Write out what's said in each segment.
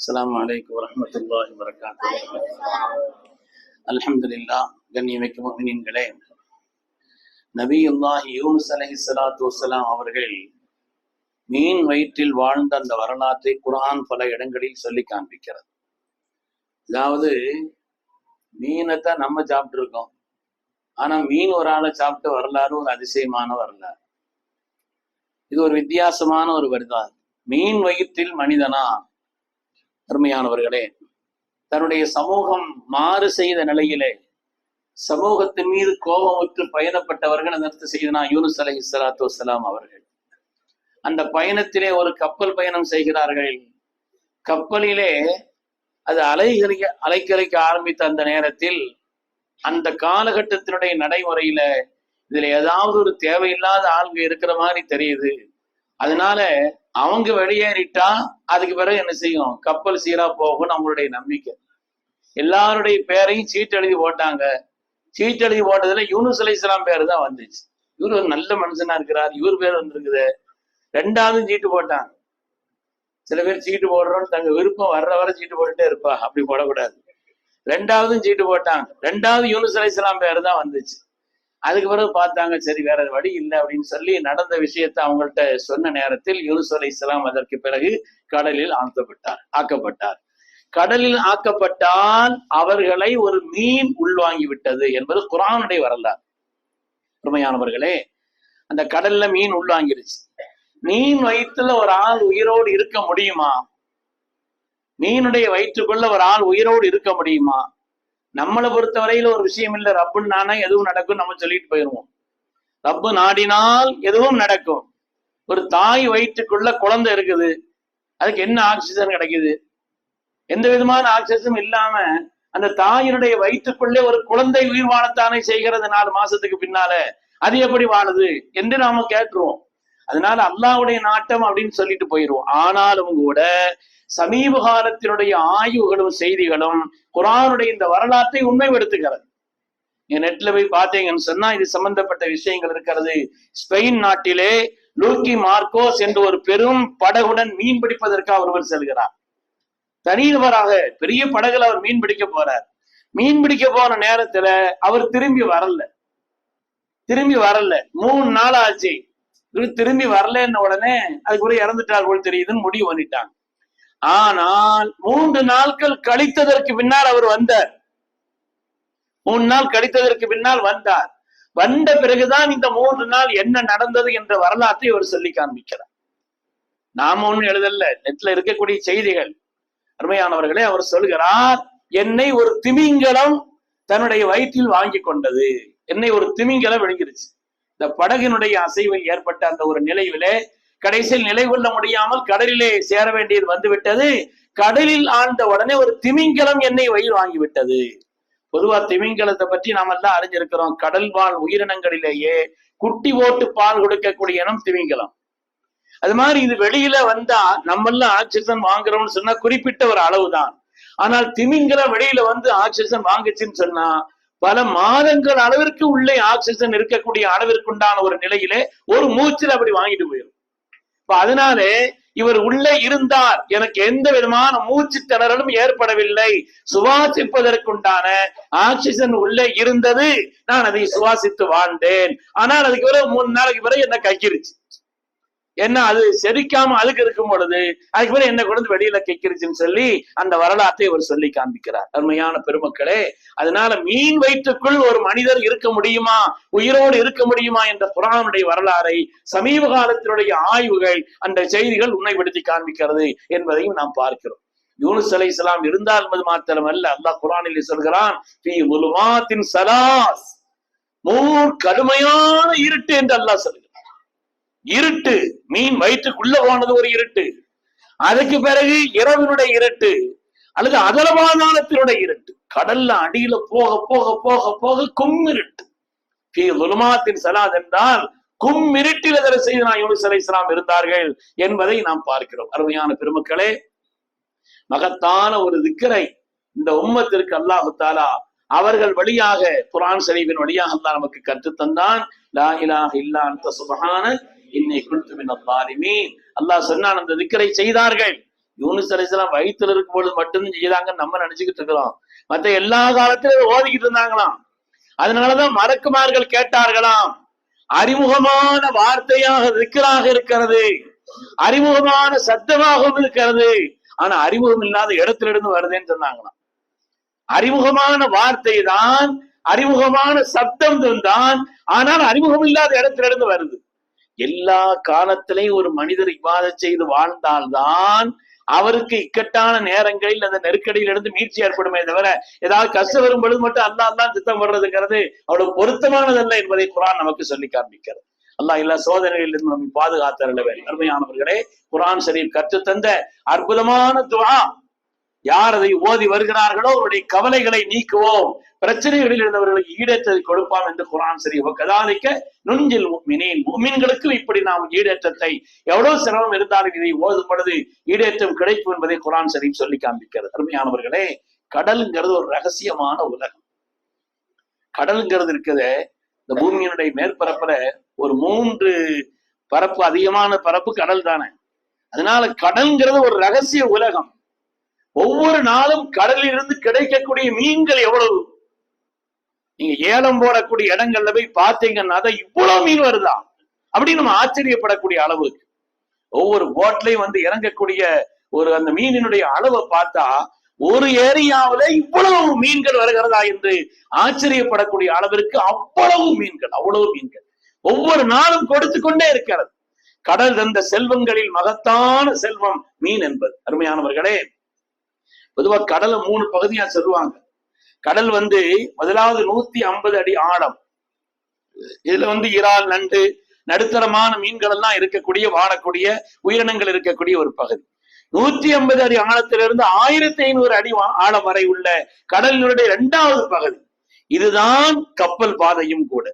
அஸ்ஸலாமு அலைக்கும் வரஹ்மத்துல்லாஹி வரகாத்துஹு அல்ஹம்துலில்லாஹ் கண்ணியமிக்க முஃமினீன்களே நபியுல்லாஹி யூனுஸ் சலாத்து வசலாம் அவர்கள் மீன் வயிற்றில் வாழ்ந்த அந்த வரலாற்றை குரான் பல இடங்களில் சொல்லி காண்பிக்கிறது. அதாவது மீனைத்தான் நம்ம சாப்பிட்டு இருக்கோம் ஆனா மீன் ஒரு ஆளை சாப்பிட்டு வரலாறு ஒரு அதிசயமான வரலாறு. இது ஒரு வித்தியாசமான ஒரு வரிதான் மீன் வயிற்றில் மனிதனா அருமையானவர்களே தன்னுடைய சமூகம் மாறு செய்த நிலையிலே சமூகத்தின் மீது கோபமுற்று பயணப்பட்டவர்கள் அதற்கு செய்தனா யூனுஸ் அலஹி சலாத்து வலாம் அவர்கள். அந்த பயணத்திலே ஒரு கப்பல் பயணம் செய்கிறார்கள். கப்பலிலே அது அலைகழிக்க அலைக்கழிக்க ஆரம்பித்த அந்த நேரத்தில் அந்த காலகட்டத்தினுடைய நடைமுறையில இதுல ஏதாவது ஒரு தேவையில்லாத ஆள்கள் இருக்கிற மாதிரி தெரியுது. அதனால அவங்க வெளியேறிட்டா அதுக்கு பிறகு என்ன செய்யும்? கப்பல் சீரா போகும் நம்மளுடைய நம்பிக்கை. எல்லாருடைய பேரையும் சீட்டு எழுதி போட்டாங்க சீட்டு எழுதி போட்டதுல யூனுஸ் அலி இஸ்லாம் பேர் தான் வந்துச்சு. இவர் ஒரு நல்ல மனுஷனா இருக்கிறார். இவர் பேர் வந்திருக்குது. ரெண்டாவது சீட்டு போட்டாங்க. சில பேர் சீட்டு போடுறோம்னு தங்க விருப்பம் வர்ற வர சீட்டு போட்டுட்டே இருப்பா. அப்படி போடக்கூடாது. ரெண்டாவதும் சீட்டு போட்டாங்க. ரெண்டாவது யூனுஸ் அலி இஸ்லாம் பேர் தான் வந்துச்சு. அதுக்கு பிறகு பார்த்தாங்க சரி வேற வழி இல்லை அப்படின்னு சொல்லி நடந்த விஷயத்தை அவங்கள்ட்ட சொன்ன நேரத்தில் யூனுஸ் அலை இஸ்லாம் அதற்கு பிறகு கடலில் ஆழ்த்தப்பட்டார் ஆக்கப்பட்டார். கடலில் ஆக்கப்பட்டால் அவர்களை ஒரு மீன் உள்வாங்கி விட்டது என்பது குரானுடைய வரலாறு. உண்மையானவர்களே அந்த கடல்ல மீன் உள்வாங்கிருச்சு. மீன் வயிற்றுல ஒரு ஆள் உயிரோடு இருக்க முடியுமா? மீனுடைய வயிற்றுக்குள்ள ஒரு ஆள் உயிரோடு இருக்க முடியுமா? நம்மளை பொறுத்த வரையில ஒரு விஷயம் இல்லை. ரப்புன்னு நானா எதுவும் நடக்கும் நம்ம சொல்லிட்டு போயிருவோம். ரப்பு நாடினால் எதுவும் நடக்கும். ஒரு தாய் வயிற்றுக்குள்ள குழந்தை இருக்குது. அதுக்கு என்ன ஆக்சிஜன் கிடைக்குது? எந்த விதமான ஆக்சிஜனும் இல்லாம அந்த தாயினுடைய வயிற்றுக்குள்ளே ஒரு குழந்தை உயிர் வாழத்தானே செய்கிறது நாலு மாசத்துக்கு பின்னால? அது எப்படி வாழுது? என்று நாம கேட்டுருவோம். அதனால அல்லாவுடைய நாட்டம் அப்படின்னு சொல்லிட்டு போயிடுவோம் ஆனாலும் கூட சமீப காலத்தினுடைய ஆய்வுகளும் செய்திகளும் குரானுடைய இந்த வரலாற்றை உண்மைப்படுத்துகிறது. நீங்க நெட்ல போய் பார்த்தீங்கன்னு சொன்னா இது சம்பந்தப்பட்ட விஷயங்கள் இருக்கிறது. ஸ்பெயின் நாட்டிலே லூக்கி மார்க்கோஸ் என்று ஒரு பெரும் படகுடன் மீன் பிடிப்பதற்காக ஒருவர் செல்கிறார். தனிநபராக பெரிய படகுல அவர் மீன் பிடிக்க போறார். மீன் பிடிக்க போன நேரத்துல அவர் திரும்பி வரல. திரும்பி வரல. மூணு நாள் ஆச்சு. இவர் திரும்பி வரலன்ன உடனே அதுக்குள்ள இறந்துட்டார் போல் தெரியுதுன்னு முடிவு பண்ணிட்டாங்க. ஆனால் மூன்று நாட்கள் கழித்ததற்கு பின்னால் அவர் வந்தார். மூணு நாள் கழித்ததற்கு பின்னால் வந்தார். வந்த பிறகுதான் இந்த மூன்று நாள் என்ன நடந்தது என்ற வரலாற்றை அவர் சொல்லி காண்பிக்கிறார். நாம ஒண்ணும் எழுதல்ல நெட்ல இருக்கக்கூடிய செய்திகள். அருமையானவர்களே அவர் சொல்கிறார் என்னை ஒரு திமிங்கலம் தன்னுடைய வயிற்றில் வாங்கி கொண்டது. என்னை ஒரு திமிங்கலம் விழுங்கிருச்சு. இந்த படகினுடைய அசைவில் ஏற்பட்ட அந்த ஒரு நிலைவிலே கடைசியில் நிலை கொள்ள முடியாமல் கடலிலே சேர வேண்டியது வந்துவிட்டது. கடலில் ஆழ்ந்த உடனே ஒரு திமிங்கலம் என்னை வயிறு வாங்கிவிட்டது. பொதுவா திமிங்கலத்தை பற்றி நாம் எல்லாம் அறிஞ்சிருக்கிறோம். கடல் வாழ் உயிரினங்களிலேயே குட்டி ஓட்டு பால் கொடுக்கக்கூடிய இனம் திமிங்கலம். அது மாதிரி இது வெளியில வந்தா நம்ம எல்லாம் ஆக்சிஜன் வாங்குறோம்னு சொன்னா குறிப்பிட்ட ஒரு அளவுதான். ஆனால் திமிங்கலம் வெளியில வந்து ஆக்சிஜன் வாங்குச்சுன்னு சொன்னா பல மாதங்கள் அளவிற்கு உள்ளே ஆக்சிஜன் இருக்கக்கூடிய அளவிற்கு உண்டான ஒரு நிலையிலே ஒரு மூச்சில் அப்படி வாங்கிட்டு போயிடும் அதனாலே இவர் உள்ளே இருந்தார். எனக்கு எந்த விதமான மூச்சு திணறலும் ஏற்படவில்லை. சுவாசிப்பதற்குண்டான ஆக்சிஜன் உள்ளே இருந்தது. நான் அதை சுவாசித்து வாழ்ந்தேன். ஆனால் அதுக்கு பிறகு மூணு நாளைக்கு பிறகு என்ன கைக்கிருச்சு என்ன அது செரிக்காம அழுக்கு இருக்கும் பொழுது அதுக்கு பிறகு என்ன கொண்டு வெளியில கேட்கிருச்சுன்னு சொல்லி அந்த வரலாற்றை அவர் சொல்லி காண்பிக்கிறார். அருமையான பெருமக்களே அதனால மீன் வயிற்றுக்குள் ஒரு மனிதர் இருக்க முடியுமா? உயிரோடு இருக்க முடியுமா? என்ற புராணனுடைய வரலாறை சமீப காலத்தினுடைய ஆய்வுகள் அந்த செய்திகள் உன்னைப்படுத்தி காண்பிக்கிறது என்பதையும் நாம் பார்க்கிறோம். யூனுஸ் அலை இஸ்லாம் இருந்தால் என்பது மாத்திரமல்ல அல்லாஹ் குரானில் சொல்கிறான் சலாஸ். மூர் கடுமையான இருட்டு என்று அல்லாஹ் சொல்கிறார் இருட்டு. மீன் வயிற்றுக்குள்ள போனது ஒரு இருட்டு. அதுக்கு பிறகு இரவினுடைய இருட்டு. அல்லது அதலபாதானத்தினுடைய இருட்டு. கடல்ல அடியில போக போக போக போக கும்மிருட்டு துலுமாத்தின் சலாத் என்றால் கும்மிருட்டில் அதர செய்து நான் யூனிஸ் அலை இஸ்லாம் இருந்தார்கள் என்பதை நாம் பார்க்கிறோம். அருமையான பெருமக்களே மகத்தான ஒரு திக்கரை இந்த உம்மத்திற்கு அல்லாஹு தாலா அவர்கள் வழியாக புரான் சரீபின் வழியாக தான் நமக்கு கற்றுத்தந்தான். லா இலாஹ இல்லா அன்த இன்னை குழுத்து மினல் ஸாலிமீன் அல்லாஹ் சொன்னான் அந்த திக்கரை செய்தார்கள். யூனிஸ் அலிஸ்லாம் வயிற்றுல இருக்கும் பொழுது மட்டும்தான் செய்தாங்கன்னு நம்ம நினைச்சுக்கிட்டு இருக்கிறோம். மத்த எல்லா காலத்திலும் ஓதிக்கிட்டு இருந்தாங்களாம். அதனாலதான் மறக்குமார்கள் கேட்டார்களாம். அறிமுகமான வார்த்தையாக திக்கராக இருக்கிறது. அறிமுகமான சத்தமாகவும் இருக்கிறது. ஆனா அறிமுகம் இல்லாத இடத்துல இருந்து வருதுன்னு சொன்னாங்களாம். அறிமுகமான வார்த்தை தான் அறிமுகமான சப்தம் தான் ஆனால் அறிமுகம் இல்லாத இடத்துல இருந்து வருது. எல்லா காலத்திலையும் ஒரு மனிதர் இவ்வாத செய்து வாழ்ந்தால்தான் அவருக்கு இக்கட்டான நேரங்களில் அந்த நெருக்கடியில இருந்து மீட்சி ஏற்படுமே தவிர ஏதாவது கஷ்டம் வரும் பொழுது மட்டும் அல்லா தான் திட்டம் வர்றதுங்கிறது அவ்வளவு பொருத்தமானதல்ல என்பதை குரான் நமக்கு சொல்லி காண்பிக்கிறது. அல்லாஹ் எல்லா சோதனைகளில் இருந்து நம்மை பாதுகாத்தரலவே அருமையானவர்களே குரான் ஷரீப் கற்றுத்தந்த அற்புதமான துவா யார் அதை ஓதி வருகிறார்களோ அவருடைய கவலைகளை நீக்குவோம். பிரச்சனைகளில் இருந்தவர்களுக்கு ஈடேற்றத்தை கொடுப்பாம் என்று குரான் சரி கதாலிக்க நுஞ்சில் முக்மினேன். முக்மீன்களுக்கு இப்படி நாம் ஈடேற்றத்தை எவ்வளவு சிரமம் இருந்தாலும் இதை ஓதும் பொழுது ஈடேற்றம் கிடைக்கும் என்பதை குரான் சரி சொல்லி காண்பிக்கிறது. அருமையானவர்களே கடல்ங்கிறது ஒரு ரகசியமான உலகம். கடல்ங்கிறது இருக்குது இந்த பூமியினுடைய மேற்பரப்புல ஒரு மூன்று பரப்பு அதிகமான பரப்பு கடல் தானே. அதனால கடல்ங்கிறது ஒரு ரகசிய உலகம். ஒவ்வொரு நாளும் கடலில் இருந்து கிடைக்கக்கூடிய மீன்கள் எவ்வளவு? நீங்க ஏலம் போடக்கூடிய இடங்கள்ல போய் பார்த்தீங்கன்னா தான் இவ்வளவு மீன் வருதா? அப்படின்னு நம்ம ஆச்சரியப்படக்கூடிய அளவுக்கு. ஒவ்வொரு போட்லயும் வந்து இறங்கக்கூடிய ஒரு அந்த மீனினுடைய அளவை பார்த்தா ஒரு ஏரியாவில இவ்வளவு மீன்கள் வருகிறதா என்று ஆச்சரியப்படக்கூடிய அளவிற்கு அவ்வளவு மீன்கள் அவ்வளவு மீன்கள். ஒவ்வொரு நாளும் கொடுத்து கொண்டே இருக்கிறது. கடல் தந்த செல்வங்களில் மகத்தான செல்வம் மீன் என்பது. அருமையானவர்களே பொதுவா கடலை மூணு பகுதியா சொல்லுவாங்க. கடல் வந்து முதலாவது நூத்தி ஐம்பது அடி ஆழம். இதுல வந்து இறால் நண்டு நடுத்தரமான மீன்கள் எல்லாம் இருக்கக்கூடிய வாழக்கூடிய உயிரினங்கள் இருக்கக்கூடிய ஒரு பகுதி. நூத்தி ஐம்பது அடி ஆழத்திலிருந்து ஆயிரத்தி ஐநூறு அடி ஆழம் வரை உள்ள கடலினுடைய இரண்டாவது பகுதி. இதுதான் கப்பல் பாதையும் கூட.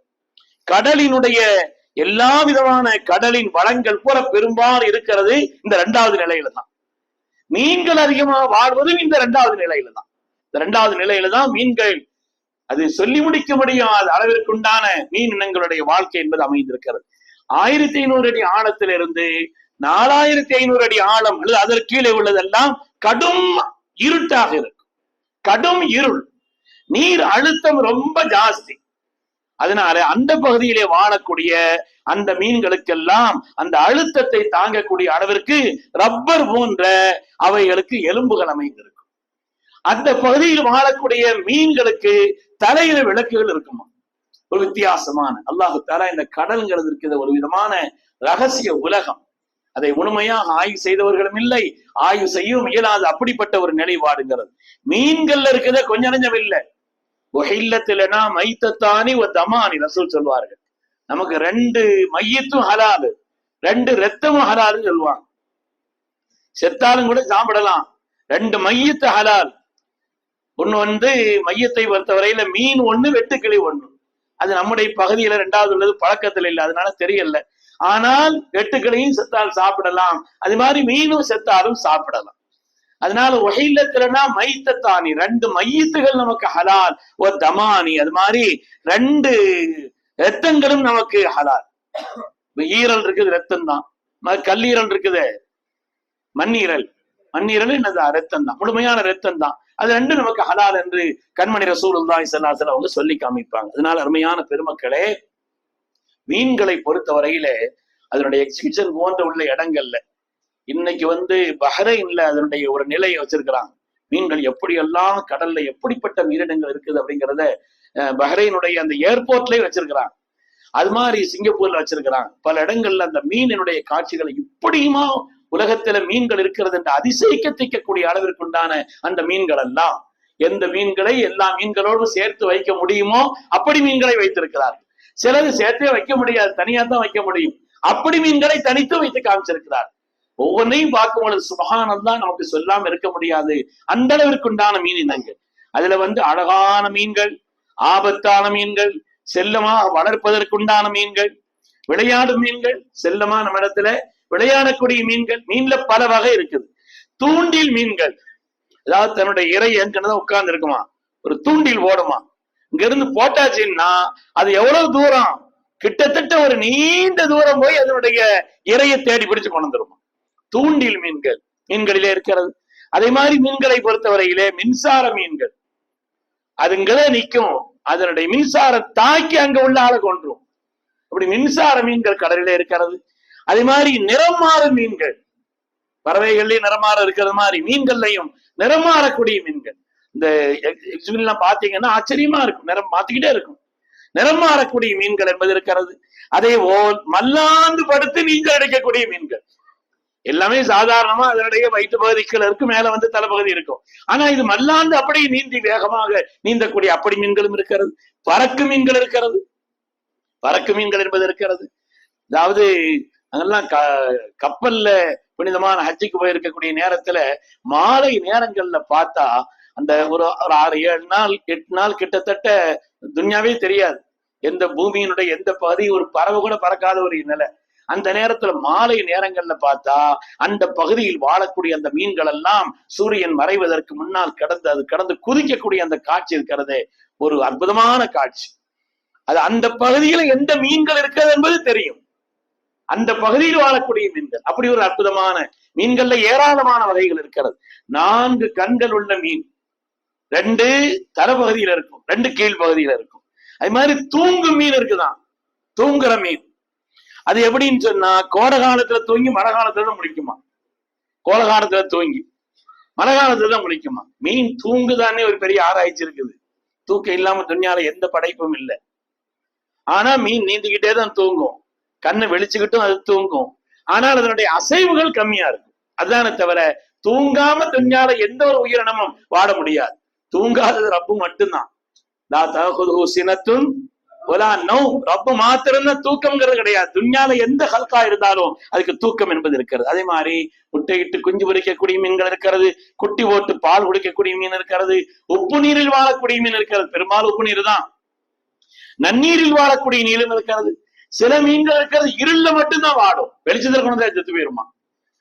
கடலினுடைய எல்லா விதமான கடலின் வளங்கள் பூரா பெரும்பாலும் இருக்கிறது இந்த இரண்டாவது நிலையில தான். மீன்கள் அதிகமாக வாழ்வதும் இந்த இரண்டாவது நிலையில தான் இந்த இரண்டாவது நிலையில தான் மீன்கள் அது சொல்லி முடிக்க முடியாத அளவிற்குண்டான மீன் இனங்களுடைய வாழ்க்கை என்பது அமைந்திருக்கிறது. ஆயிரத்தி ஐநூறு அடி ஆழத்திலிருந்து நாலாயிரத்தி ஐநூறு அடி ஆழம் அல்லது அதற்கு கீழே உள்ளதெல்லாம் கடும் இருட்டாக இருக்கும். கடும் இருள். நீர் அழுத்தம் ரொம்ப ஜாஸ்தி. அதனால அந்த பகுதியிலே வாழக்கூடிய அந்த மீன்களுக்கெல்லாம் அந்த அழுத்தத்தை தாங்கக்கூடிய அளவிற்கு ரப்பர் போன்ற அவைகளுக்கு எலும்புகள் அமைந்திருக்கும். அந்த பகுதியில் வாழக்கூடிய மீன்களுக்கு தலையில விளக்குகள் இருக்குமா? ஒரு வித்தியாசமான. அல்லாஹு தாலா இந்த கடல்ங்கிறது இருக்கிற ஒரு விதமான ரகசிய உலகம். அதை முழுமையாக ஆய்வு செய்தவர்களும் இல்லை ஆய்வு செய்யவும் இயலாது. அப்படிப்பட்ட ஒரு நிலைப்பாடுங்கிறது. மீன்கள்ல இருக்கிறத கொஞ்சம் நெஞ்சம் இல்லை ஒஹில்லத்திலனா மைத்தத்தானி ஒரு தமானி ரசூல் சொல்வார்கள். நமக்கு ரெண்டு மையத்தும் ஹலாலு. ரெண்டு ரத்தமும் ஹலாலுன்னு சொல்லுவாங்க. செத்தாலும் கூட சாப்பிடலாம். ரெண்டு மையத்து ஹலால். ஒண்ணு வந்து மையத்தை பொறுத்தவரையில மீன் ஒண்ணு வெட்டுக்கிளி ஒண்ணு. அது நம்முடைய பகுதியில ரெண்டாவது உள்ளது பழக்கத்துல இல்லை. அதனால தெரியல. ஆனால் வெட்டுக்கிளியும் செத்தால் சாப்பிடலாம். அது மாதிரி மீனும் செத்தாலும் சாப்பிடலாம். அதனால ஒகையிலத்துலனா மைத்தத்தானி. ரெண்டு மையத்துகள் நமக்கு ஹலால். ஒரு தமானி. அது மாதிரி ரெண்டு ரத்தங்களும் நமக்கு ஹலால் இப்ப ஈரல் இருக்குது ரத்தம் தான் கல்லீரல் இருக்குது மண்ணீரல். மண்ணீரல் என்னது? ரத்தம் தான் முழுமையான ரத்தம் தான் அது ரெண்டு நமக்கு ஹலால் என்று கண்மணி ரசூலுல்லாஹி ஸல்லல்லாஹு அவங்க சொல்லி காமிப்பாங்க. அதனால அருமையான பெருமக்களே மீன்களை பொறுத்தவரையிலே அதனுடைய எக்ஸிபிஷன் போன்ற உள்ள இடங்கள்ல இன்னைக்கு வந்து பஹ்ரைன்ல அதனுடைய ஒரு நிலையை வச்சிருக்கிறாங்க. மீன்கள் எப்படியெல்லாம் கடல்ல எப்படிப்பட்ட உயிரினங்கள் இருக்குது அப்படிங்கிறத பஹ்ரைனுடைய அந்த ஏர்போர்ட்லயே வச்சிருக்கிறாங்க அது மாதிரி சிங்கப்பூர்ல வச்சிருக்கிறான். பல இடங்கள்ல அந்த மீனினுடைய காட்சிகளை இப்படியுமா உலகத்துல மீன்கள் இருக்கிறது என்று அளவிற்கு அளவிற்குண்டான அந்த மீன்கள் எல்லாம். எந்த மீன்களை எல்லா மீன்களோடும் சேர்த்து வைக்க முடியுமோ அப்படி மீன்களை வைத்திருக்கிறார் சிலது சேர்த்தே வைக்க முடியாது தனியா தான் வைக்க முடியும். அப்படி மீன்களை தனித்து வைத்து காமிச்சிருக்கிறார். ஒவ்வொன்றையும் பார்க்கும் பொழுது சுபகானந்தான் நமக்கு சொல்லாம இருக்க முடியாது. அந்த அளவிற்கு உண்டான மீன் இனங்கள். அதுல வந்து அழகான மீன்கள் ஆபத்தான மீன்கள் செல்லமா வளர்ப்பதற்குண்டான மீன்கள் விளையாடும் மீன்கள் செல்லமா நம்ம இடத்துல விளையாடக்கூடிய மீன்கள் மீன்ல பல வகை இருக்குது. தூண்டில் மீன்கள். அதாவது தன்னுடைய இறை எங்கன்னு உட்கார்ந்து இருக்குமா ஒரு தூண்டில் ஓடுமா? இங்க இருந்து போட்டாச்சுன்னா அது எவ்வளவு தூரம்? கிட்டத்தட்ட ஒரு நீண்ட தூரம் போய் அதனுடைய இரையை தேடி பிடிச்சு கொண்டு வந்துருமா? தூண்டில் மீன்கள் மீன்களிலே இருக்கிறது. அதே மாதிரி மீன்களை பொறுத்தவரையிலே மின்சார மீன்கள். அதுங்களே நிற்கும் அதனுடைய மின்சாரம் தாக்கி அங்க உள்ள ஆளை கொன்றும். அப்படி மின்சார மீன்கள் கடலிலே இருக்கிறது. அதே மாதிரி நிறம் மாறும் மீன்கள். பறவைகள்லயும் நிறமாற இருக்கிறது மாதிரி மீன்கள்லையும் நிறம் மாறக்கூடிய மீன்கள். இந்த எக்ஸிபிஷன்லாம் பாத்தீங்கன்னா ஆச்சரியமா இருக்கும். நிறம் மாத்திக்கிட்டே இருக்கும். நிறம் மாறக்கூடிய மீன்கள் என்பது இருக்கிறது. அதே போல் மல்லாந்து படுத்து நீச்சல் அடிக்கக்கூடிய மீன்கள். எல்லாமே சாதாரணமா அதனுடைய வயிற்று பகுதிக்குள்ள இருக்கு மேல வந்து தலைப்பகுதி இருக்கும். ஆனா இது மல்லாந்து அப்படியே நீந்தி வேகமாக நீந்தக்கூடிய அப்படி மீன்களும் இருக்கிறது. பறக்கு மீன்கள் இருக்கிறது. பறக்கு மீன்கள் என்பது இருக்கிறது. அதாவது அதெல்லாம் க கப்பல்ல புனிதமான ஹஜ்ஜிக்கு போயிருக்கக்கூடிய நேரத்துல மாலை நேரங்கள்ல பார்த்தா அந்த ஒரு ஒரு ஆறு ஏழு நாள் எட்டு நாள் கிட்டத்தட்ட துன்யாவே தெரியாது. எந்த பூமியினுடைய எந்த பகுதி ஒரு பறவை கூட பறக்காத ஒரு நிலை. அந்த நேரத்துல மாலை நேரங்கள்ல பார்த்தா அந்த பகுதியில் வாழக்கூடிய அந்த மீன்கள் எல்லாம் சூரியன் மறைவதற்கு முன்னால் கடந்து அது கடந்து குதிக்கக்கூடிய அந்த காட்சி இருக்கிறது ஒரு அற்புதமான காட்சி. அது அந்த பகுதியில எந்த மீன்கள் இருக்கிறது என்பது தெரியும். அந்த பகுதியில் வாழக்கூடிய மீன்கள் அப்படி ஒரு அற்புதமான மீன்கள்ல ஏராளமான வகைகள் இருக்கிறது. நான்கு கண்கள் உள்ள மீன் ரெண்டு தரப்பகுதியில இருக்கும் ரெண்டு கீழ் பகுதியில இருக்கும். அது மாதிரி தூங்கும் மீன் இருக்குதான். தூங்குற மீன். அது எப்படின்னு சொன்னா கோடை காலத்துல தூங்கி மழை காலத்துல தான் முழிக்குமா? கோடை காலத்துல தூங்கி மழை காலத்துல தான் முழிக்குமா? மீன் தூங்குதானே ஒரு பெரிய ஆராய்ச்சி இருக்குது. தூக்கம் இல்லாம துணியால எந்த படைப்பும் இல்லை. ஆனா மீன் நீந்திக்கிட்டே தான் தூங்கும். கண்ணை வெளிச்சுக்கிட்டும் அது தூங்கும். ஆனால் அதனுடைய அசைவுகள் கம்மியா இருக்கும். அதுதானே தவிர தூங்காம துணியால எந்த ஒரு உயிரினமும் வாட முடியாது. தூங்காதது ரப்பு மட்டும்தான். லா தகுது சினத்தும் ஒலா நௌ ரப்பு மாத்திரம்தான் தூக்கம்ங்கிறது கிடையாது. துன்யால எந்த ஹல்கா இருந்தாலும் அதுக்கு தூக்கம் என்பது இருக்கிறது. அதே மாதிரி முட்டையிட்டு குஞ்சு பொறிக்கக்கூடிய மீன்கள் இருக்கிறது குட்டி போட்டு பால் குடிக்கக்கூடிய மீன் இருக்கிறது உப்பு நீரில் வாழக்கூடிய மீன் இருக்கிறது. பெரும்பாலும் உப்பு நீர் தான். நன்னீரில் வாழக்கூடிய நீளம் இருக்கிறது. சில மீன்கள் இருக்கிறது இருள்ல மட்டும்தான் வாடும். வெளிச்சத்தில் கொண்டு வந்து செத்து போயிருமா?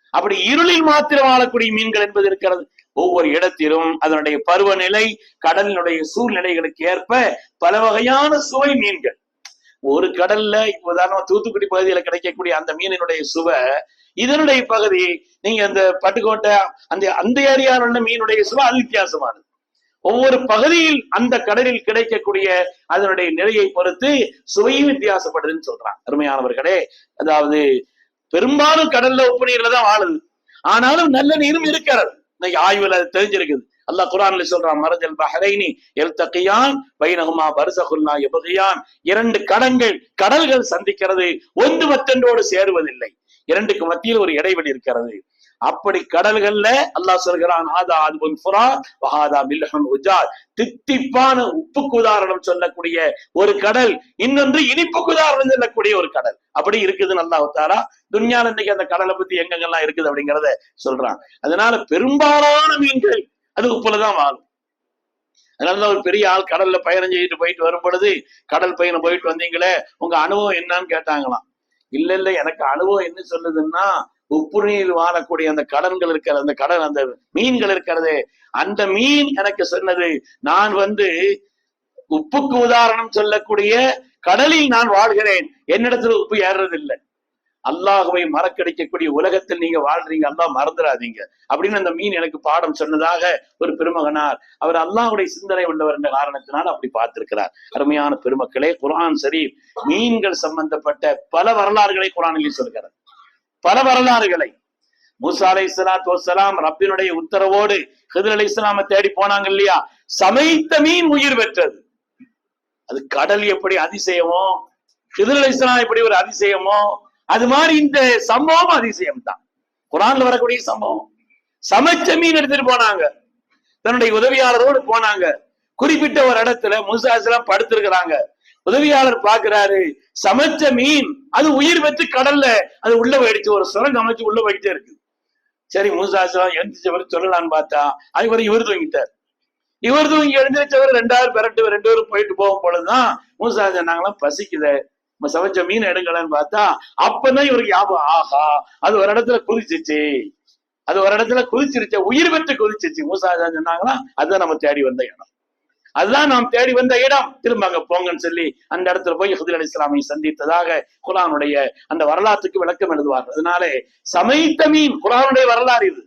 அப்படி இருளில் மாத்திரம் வாழக்கூடிய மீன்கள் என்பது இருக்கிறது. ஒவ்வொரு இடத்திலும் அதனுடைய பருவநிலை கடலினுடைய சூழ்நிலைகளுக்கு ஏற்ப பல வகையான சுவை மீன்கள். ஒரு கடல்ல இப்ப உதாரணமா தூத்துக்குடி பகுதியில கிடைக்கக்கூடிய அந்த மீனினுடைய சுவை இதனுடைய பகுதி நீங்க அந்த பட்டுக்கோட்டை அந்த அந்த ஏரியாவில் உள்ள மீனுடைய சுவை அது வித்தியாசமானது. ஒவ்வொரு பகுதியில் அந்த கடலில் கிடைக்கக்கூடிய அதனுடைய நிலையை பொறுத்து சுவையும் வித்தியாசப்படுதுன்னு சொல்றான் அருமையானவர்களே அதாவது பெரும்பாலும் கடல்ல உப்பு நீர்ல தான் வாழுது. ஆனாலும் நல்ல நீரும் இருக்கிறது. இன்னைக்கு ஆய்வுல அது தெரிஞ்சிருக்குது. அல்லாஹ் குரான்ல சொல்றான் மரஜல் பஹரைனி எல்தகியான் பைனகுமா பரிசகுல்லா எபகியான் இரண்டு கடங்கள் கடல்கள் சந்திக்கிறது ஒன்று மத்தொன்றோடு சேருவதில்லை. இரண்டுக்கு மத்தியில் ஒரு இடைவெளி இருக்கிறது. அப்படி கடல்கள்ல அல்லாஹ் சொல்கிறான் ஆதா அதுபுன் புறா வஹாதா மில்லஹன் உஜார். தித்திப்பான உப்புக்கு உதாரணம் சொல்லக்கூடிய ஒரு கடல் இன்னொன்று இனிப்புக்கு உதாரணம் சொல்லக்கூடிய ஒரு கடல். அப்படி இருக்குதுன்னு நல்லா உத்தாரா துன்யால இன்னைக்கு அந்த கடலை பத்தி எங்கெங்கெல்லாம் இருக்குது அப்படிங்கிறத சொல்றான். அதனால பெரும்பாலான மீன்கள் அது உப்புலதான் வாழும். அதனாலதான் ஒரு பெரிய ஆள் கடல்ல பயணம் செய்துட்டு போயிட்டு வரும் பொழுது கடல் பயணம் போயிட்டு வந்தீங்களே உங்க அனுபவம் என்னன்னு கேட்டாங்களாம். இல்ல இல்ல எனக்கு அனுபவம் என்ன சொல்லுதுன்னா உப்பு நீர் வாழக்கூடிய அந்த கடன்கள் இருக்கிற அந்த கடன் அந்த மீன்கள் இருக்கிறது அந்த மீன் எனக்கு சொன்னது நான் வந்து உப்புக்கு உதாரணம் சொல்லக்கூடிய கடலில் நான் வாழ்கிறேன். என்னிடத்துல உப்பு ஏறுறதில்லை. அல்லாஹுவை மறக்கடிக்கக்கூடிய உலகத்தில் நீங்க வாழ்றீங்க. அல்லாஹ் மறந்துடாதீங்க அப்படின்னு அந்த மீன் எனக்கு பாடம் சொன்னதாக ஒரு பெருமகனார் அவர் அல்லாஹுடைய சிந்தனை உள்ளவர் என்ற காரணத்தினால் அப்படி பார்த்திருக்கிறார். அருமையான பெருமக்களே குரான் சரி மீன்கள் சம்பந்தப்பட்ட பல வரலாறுகளை குரானில் சொல்கிறார். பல வரலாறுகளை. மூசா அலை இஸ்லாத்து வசலாம் ரப்பினுடைய உத்தரவோடு ஹிதர் அலி இஸ்லாம தேடி போனாங்க இல்லையா? சமைத்த மீன் உயிர் பெற்றது. அது கடல் எப்படி அதிசயமோ ஹிதர் அலி இஸ்லாம் எப்படி ஒரு அதிசயமோ அது மாதிரி இந்த சம்பவம் அதிசயம் தான் குரான்ல வரக்கூடிய சம்பவம். சமைச்ச மீன் எடுத்துட்டு போனாங்க. தன்னுடைய உதவியாளரோடு போனாங்க. குறிப்பிட்ட ஒரு இடத்துல முசா இஸ்லாம் படுத்திருக்கிறாங்க. உதவியாளர் பாக்குறாரு சமைச்ச மீன் அது உயிர் பெற்று கடல்ல அது உள்ள போயிடுச்சு. ஒரு சுரங்க அமைச்சு உள்ள போயிட்டே இருக்கு. சரி மூசாசம் எழுந்திரிச்சவர் சொல்லலான்னு பார்த்தா அது இவர் தூங்கிட்டார். இவர் தூங்கி எழுந்திரிச்சவர் ரெண்டாயிரம் பெரட்டு ரெண்டு பேரும் போயிட்டு போகும் பொழுதுதான் மூசா நாங்களாம் பசிக்கல. நம்ம சமைச்ச மீன் எடுக்கலன்னு பார்த்தா அப்பதான் இவருக்கு ஞாபகம் ஆஹா அது ஒரு இடத்துல குதிச்சிச்சு. அது ஒரு இடத்துல குதிச்சிருச்சு உயிர் பெற்று குதிச்சிச்சு மூசா சொன்னாங்களா அதுதான் நம்ம தேடி வந்த இடம். அதுதான் நாம் தேடி வந்த இடம். திரும்ப அங்க போங்கன்னு சொல்லி அந்த இடத்துல போய் ஹுதிர் அலி இஸ்லாமை சந்தித்ததாக குரானுடைய அந்த வரலாற்றுக்கு விளக்கம் எழுதுவார் அதனாலே சமைத்த மீன் குரானுடைய வரலாறு இது.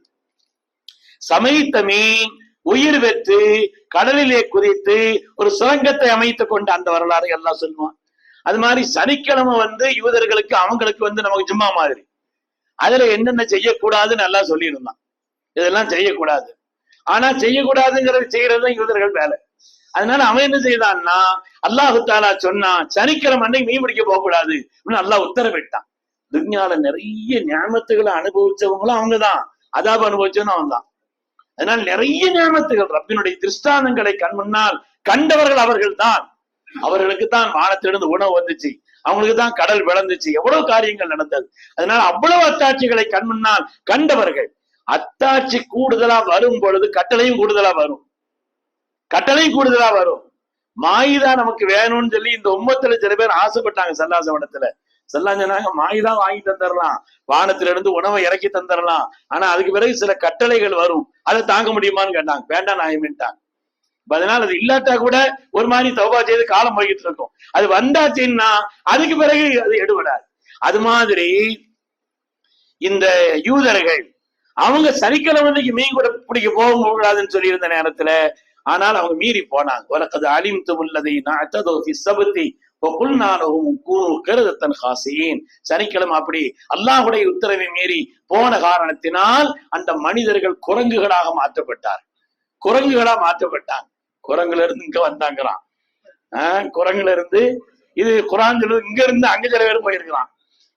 சமைத்த மீன் உயிர் வெற்று கடலிலே குதித்து ஒரு சுரங்கத்தை அமைத்துக் கொண்ட அந்த வரலாறு எல்லாம் சொல்லுவான். அது மாதிரி சனிக்கிழமை வந்து யூதர்களுக்கு அவங்களுக்கு வந்து நமக்கு ஜும்மா மாதிரி. அதுல என்னென்ன செய்யக்கூடாதுன்னு நல்லா சொல்லியிருந்தான். இதெல்லாம் செய்யக்கூடாது. ஆனா செய்யக்கூடாதுங்கிறது செய்யறது யூதர்கள் வேலை. அதனால அவன் என்ன செய்தான்னா அல்லாஹு தாலா சொன்னான் சனிக்கிழமை அன்னைக்கு மீன் பிடிக்க போகக்கூடாது. அப்படின்னு அல்லாஹ் உத்தரவிட்டான். துன்யால நிறைய ஞாபகத்துகளை அனுபவிச்சவங்களும் அவங்கதான். அதாப அனுபவிச்சவனும் அவன் தான் அதனால் நிறைய ஞாபகத்துகள் ரப்பினுடைய திருஷ்டானங்களை கண் முன்னால் கண்டவர்கள் அவர்கள் தான் அவர்களுக்கு தான் வானத்திலிருந்து உணவு வந்துச்சு. அவங்களுக்கு தான் கடல் விளந்துச்சு. எவ்வளவு காரியங்கள் நடந்தது. அதனால அவ்வளவு அத்தாட்சிகளை கண் முன்னால் கண்டவர்கள். அத்தாட்சி கூடுதலா வரும் பொழுது கட்டளையும் கூடுதலா வரும். கட்டளையும் கூடுதலா வரும். மாயிதா நமக்கு வேணும்னு சொல்லி இந்த உம்மத்துல சில பேர் ஆசைப்பட்டாங்க சல்லாசவனத்துல செல்லாம் சொன்னாங்க மாயிதா வாங்கி தந்துடலாம் வானத்துல இருந்து உணவை இறக்கி தந்துடலாம் ஆனா அதுக்கு பிறகு சில கட்டளைகள் வரும். அதை தாங்க முடியுமான்னு கேட்டாங்க. வேண்டாம் நாயமின்ட்டாங்க அதனால அது இல்லாட்டா கூட ஒரு மாதிரி தௌபா செய்து காலம் போய்கிட்டு இருக்கும். அது வந்தாச்சுன்னா அதுக்கு பிறகு அது எடுபடாது. அது மாதிரி இந்த யூதர்கள் அவங்க சனிக்கிழமைக்கு மீன் கூட பிடிக்க போக கூடாதுன்னு சொல்லி இருந்த நேரத்துல ஆனால் அவங்க மீறி போனாங்க. உலகது அலிம் துமுல்லதை நாத்ததோ சபத்தி கூறு கருதத்தன் சனிக்கிழமை அப்படி அல்லாஹுடைய உத்தரவை மீறி போன காரணத்தினால் அந்த மனிதர்கள் குரங்குகளாக மாற்றப்பட்டார் குரங்குகளா மாற்றப்பட்டாங்க. குரங்குல இருந்து இங்க வந்தாங்கிறான் ஆஹ் குரங்குல இருந்து இது குரான் சொல்லுது இங்க இருந்து அங்க சில பேர் போயிருக்கிறான்.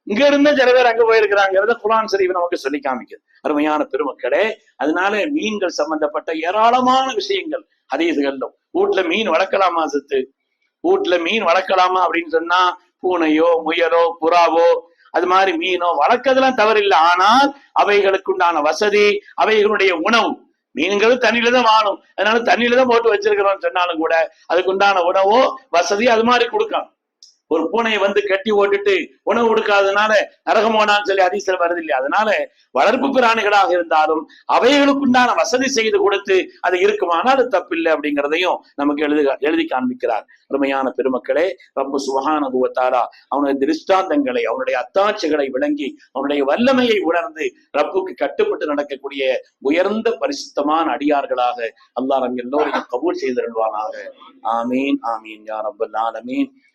இங்க இருந்து சில பேர் அங்க போயிருக்கிறாங்கிறத குரான் சரிவு நமக்கு சொல்லி காமிக்குது. அருமையான பெருமக்களே அதனால மீன்கள் சம்பந்தப்பட்ட ஏராளமான விஷயங்கள் ஹதீசுகளிலும் வீட்டுல மீன் வளர்க்கலாமா சத்து? வீட்டுல மீன் வளர்க்கலாமா அப்படின்னு சொன்னா பூனையோ முயலோ புறாவோ அது மாதிரி மீனோ வளர்க்கறதுலாம் தவறில்லை. ஆனால் அவைகளுக்கு உண்டான வசதி அவைகளுடைய உணவு மீன்கள் தண்ணியில தான் வாழும். அதனால தண்ணியில தான் போட்டு வச்சிருக்கிறோம்னு சொன்னாலும் கூட அதுக்கு உண்டான உணவோ வசதி அது மாதிரி கொடுக்கணும் ஒரு பூனையை வந்து கட்டி ஓட்டுட்டு உணவு கொடுக்காதனால நரகமோனான்னு சொல்லி அதிசயம் வருது இல்லையா? அதனால வளர்ப்பு பிராணிகளாக இருந்தாலும் அவைகளுக்குண்டான வசதி செய்து கொடுத்து அது இருக்குமானால் அது தப்பில்லை அப்படிங்கிறதையும் நமக்கு எழுதி எழுதி காண்பிக்கிறார். அருமையான பெருமக்களே ரப்பு சுகானுபவத்தாரா அவனுடைய திருஷ்டாந்தங்களை அவனுடைய அத்தாட்சிகளை விளங்கி அவனுடைய வல்லமையை உணர்ந்து ரப்புக்கு கட்டுப்பட்டு நடக்கக்கூடிய உயர்ந்த பரிசுத்தமான அடியார்களாக அல்லாஹ் எல்லோரையும் கபூல் செய்திருவானாக ஆமீன் ஆமீன் யார் ரப்பல் ஆலமீன்.